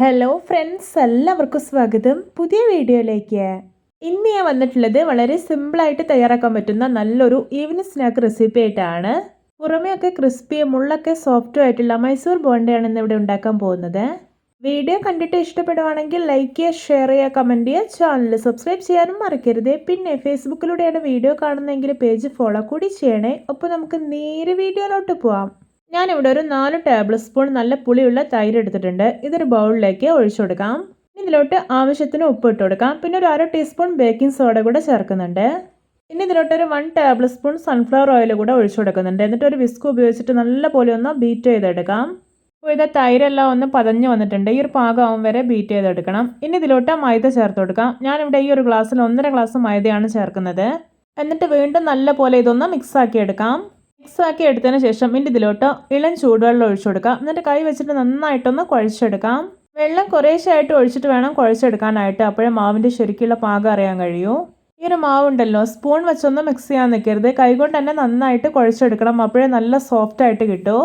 Hello friends എല്ലാവർക്കും സ്വാഗതം. പുതിയ വീഡിയോയിലേക്ക്. ഇന്ന് ഞാൻ വന്നിട്ടുള്ളത് വളരെ സിമ്പിളായിട്ട് തയ്യാറാക്കാൻ പറ്റുന്ന നല്ലൊരു ഈവനിങ് സ്നാക്ക് റെസിപ്പി ആയിട്ടാണ്. പുറമെയൊക്കെ ക്രിസ്പിയും ഉള്ളൊക്കെ സോഫ്റ്റും ആയിട്ടുള്ള മൈസൂർ ബോണ്ടയാണ് ഇന്ന് ഇവിടെ ഉണ്ടാക്കാൻ പോകുന്നത്. വീഡിയോ കണ്ടിട്ട് ഇഷ്ടപ്പെടുവാണെങ്കിൽ ലൈക്ക് ചെയ്യുക ഷെയർ ചെയ്യുക കമന്റ് ചെയ്യുക. ചാനൽ സബ്സ്ക്രൈബ് ചെയ്യാനും മറക്കരുത്. പിന്നെ ഫേസ്ബുക്കിലൂടെയാണ് വീഡിയോ കാണുന്നതെങ്കിൽ പേജ് ഫോളോ കൂടി ചെയ്യണേ. അപ്പോൾ നമുക്ക് നേരെ വീഡിയോയിലോട്ട് പോവാം. ഞാനിവിടെ ഒരു നാല് ടേബിൾ സ്പൂൺ നല്ല പുളിയുള്ള തൈര് എടുത്തിട്ടുണ്ട്. ഇതൊരു ബൗളിലേക്ക് ഒഴിച്ചു കൊടുക്കാം. ഇതിലോട്ട് ആവശ്യത്തിന് ഉപ്പ് ഇട്ട് കൊടുക്കാം. പിന്നെ ഒരു അര ടീസ്പൂൺ ബേക്കിംഗ് സോഡ കൂടെ ചേർക്കുന്നുണ്ട്. ഇനി ഇതിലോട്ട് ഒരു one table spoon sunflower oil കൂടെ ഒഴിച്ചു കൊടുക്കുന്നുണ്ട്. എന്നിട്ട് ഒരു വിസ്ക് ഉപയോഗിച്ചിട്ട് നല്ല പോലെ ഒന്ന് ബീറ്റ് ചെയ്തെടുക്കാം. അപ്പോൾ ഇത് തൈരെല്ലാം ഒന്ന് പതഞ്ഞ് വന്നിട്ടുണ്ട്. ഈ ഒരു പാകമാവും വരെ ബീറ്റ് ചെയ്തെടുക്കണം. ഇനി ഇതിലോട്ട് മൈദ ചേർത്ത് കൊടുക്കാം. ഞാനിവിടെ ഈ ഒരു ഗ്ലാസ്സിൽ ഒന്നര ഗ്ലാസ് മൈദയാണ് ചേർക്കുന്നത്. എന്നിട്ട് വീണ്ടും നല്ല പോലെ ഇതൊന്ന് മിക്സ് ആക്കി എടുക്കാം. മിക്സ് ആക്കി എടുത്തതിന് ശേഷം ഇനി ഇതിലോട്ട് ഇളം ചൂടുവെള്ളം ഒഴിച്ചു കൊടുക്കാം. എന്നിട്ട് കൈ വെച്ചിട്ട് നന്നായിട്ടൊന്ന് കുഴച്ചെടുക്കാം. വെള്ളം കുറേശ്ശായിട്ട് ഒഴിച്ചിട്ട് വേണം കുഴച്ചെടുക്കാനായിട്ട്. അപ്പോഴേ മാവിന്റെ ശരിക്കുള്ള പാകം അറിയാൻ കഴിയൂ. ഈ ഒരു മാവുണ്ടല്ലോ സ്പൂൺ വെച്ചൊന്നും മിക്സ് ചെയ്യാൻ നിൽക്കരുത് കൈകൊണ്ട് തന്നെ നന്നായിട്ട് കുഴച്ചെടുക്കണം. അപ്പോഴേ നല്ല സോഫ്റ്റ് ആയിട്ട് കിട്ടൂ.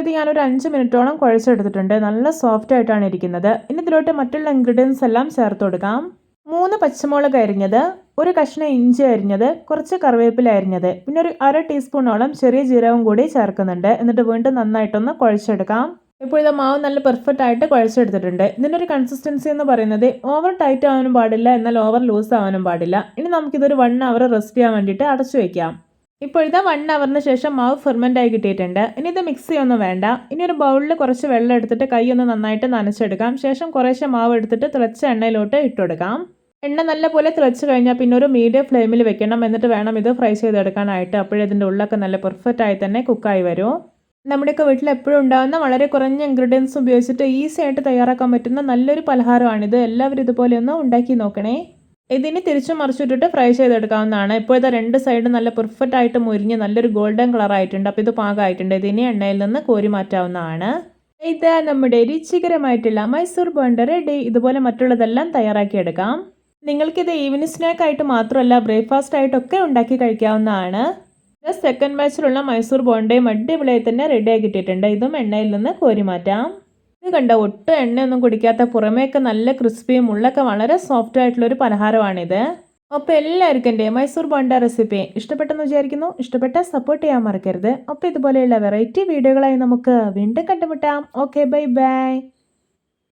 ഇത് ഞാനൊരു അഞ്ച് മിനിറ്റോളം കുഴച്ചെടുത്തിട്ടുണ്ട്. നല്ല സോഫ്റ്റ് ആയിട്ടാണ് ഇരിക്കുന്നത്. ഇനി ഇതിലോട്ട് മറ്റുള്ള ഇൻഗ്രീഡിയൻസ് എല്ലാം ചേർത്ത് കൊടുക്കാം. മൂന്ന് പച്ചമുളക് അരിഞ്ഞത്. ഒരു കഷ്ണം ഇഞ്ചി അരിഞ്ഞത് കുറച്ച് കറിവേപ്പില അരിഞ്ഞത് പിന്നെ ഒരു അര ടീസ്പൂണോളം ചെറിയ ജീരകം കൂടി ചേർക്കുന്നുണ്ട്. എന്നിട്ട് വീണ്ടും നന്നായിട്ടൊന്ന് കുഴച്ചെടുക്കാം. ഇപ്പോൾ ഇത് മാവ് നല്ല പെർഫെക്റ്റ് ആയിട്ട് കുഴച്ചെടുത്തിട്ടുണ്ട്. ഇതിന്റെ ഒരു കൺസിസ്റ്റൻസി എന്ന് പറയുന്നത് ഓവർ ടൈറ്റ് ആവാനും പാടില്ല എന്നാൽ ഓവർ ലൂസ് ആവാനും പാടില്ല. ഇനി നമുക്കിതൊരു വൺ അവർ റെസ്റ്റ് ചെയ്യാൻ വേണ്ടിയിട്ട് അടച്ചു വയ്ക്കാം ഇപ്പോൾ ഇത് വൺ അവറിന് ശേഷം മാവ് ഫെർമെന്റ് ആയി കിട്ടിയിട്ടുണ്ട്. ഇനി ഇത് മിക്സ് ചെയ്യൊന്നും വേണ്ട. ഇനി ഒരു ബൗളിൽ കുറച്ച് വെള്ളം എടുത്തിട്ട് കൈ ഒന്ന് നന്നായിട്ട് നനച്ചെടുക്കാം. ശേഷം കുറേശ്ശെ മാവ് എടുത്തിട്ട് തിളച്ച എണ്ണയിലോട്ട് ഇട്ടുകൊടുക്കാം എണ്ണ നല്ലപോലെ തിളച്ച് കഴിഞ്ഞാൽ പിന്നെ ഒരു മീഡിയം ഫ്ലെയിമിൽ വെക്കണം. എന്നിട്ട് വേണം ഇത് ഫ്രൈ ചെയ്തെടുക്കാനായിട്ട്. അപ്പോഴേ ഇതിന്റെ ഉള്ളൊക്കെ നല്ല പെർഫെക്റ്റ് ആയി തന്നെ കുക്കായി വരും. നമ്മുടെയൊക്കെ വീട്ടിൽ എപ്പോഴും ഉണ്ടാകുന്ന വളരെ കുറഞ്ഞ ഇൻഗ്രീഡിയൻസ് ഉപയോഗിച്ചിട്ട് ഈസി ആയിട്ട് തയ്യാറാക്കാൻ പറ്റുന്ന നല്ലൊരു പലഹാരമാണിത്. എല്ലാവരും ഇതുപോലെ ഒന്ന് ഉണ്ടാക്കി നോക്കണേ. ഇതിന് തിരിച്ചു മറിച്ചിട്ടിട്ട് ഫ്രൈ ചെയ്തെടുക്കാവുന്നതാണ്. ഇപ്പോഴത്തെ രണ്ട് സൈഡും നല്ല പെർഫെക്റ്റ് ആയിട്ട് മുരിഞ്ഞ് നല്ലൊരു ഗോൾഡൻ കളർ ആയിട്ടുണ്ട്. അപ്പോൾ ഇത് പാകമായിട്ടുണ്ട്. ഇതിനെ എണ്ണയിൽ നിന്ന് കോരി മാറ്റാവുന്നതാണ്. ഇത് നമ്മുടെ രുചികരമായിട്ടുള്ള മൈസൂർ ബോണ്ട റെഡി. ഇതുപോലെ മറ്റുള്ളതെല്ലാം തയ്യാറാക്കിയെടുക്കാം. നിങ്ങൾക്കിത് ഈവനിങ് സ്നാക്ക് ആയിട്ട് മാത്രമല്ല ബ്രേക്ക്ഫാസ്റ്റ് ആയിട്ടൊക്കെ ഉണ്ടാക്കി കഴിക്കാവുന്നതാണ്. സെക്കൻഡ് ബാച്ചിലുള്ള മൈസൂർ ബോണ്ടയും അടിപൊളിയായി തന്നെ റെഡിയാക്കി കിട്ടിയിട്ടുണ്ട്. ഇതും എണ്ണയിൽ നിന്ന് കോരി മാറ്റാം. ഇത് കണ്ട ഒട്ടും എണ്ണയൊന്നും കുടിക്കാത്ത പുറമേയൊക്കെ നല്ല ക്രിസ്പിയും ഉള്ളൊക്കെ വളരെ സോഫ്റ്റ് ആയിട്ടുള്ള ഒരു പലഹാരമാണിത്. അപ്പോൾ എല്ലാവർക്കും എന്റെ മൈസൂർ ബോണ്ട റെസിപ്പി ഇഷ്ടപ്പെട്ടെന്ന് വിചാരിക്കുന്നു. ഇഷ്ടപ്പെട്ട സപ്പോർട്ട് ചെയ്യാൻ മറക്കരുത്. അപ്പോൾ ഇതുപോലെയുള്ള വെറൈറ്റി വീഡിയോകളായി നമുക്ക് വീണ്ടും കണ്ടുമുട്ടാം. Okay bye bye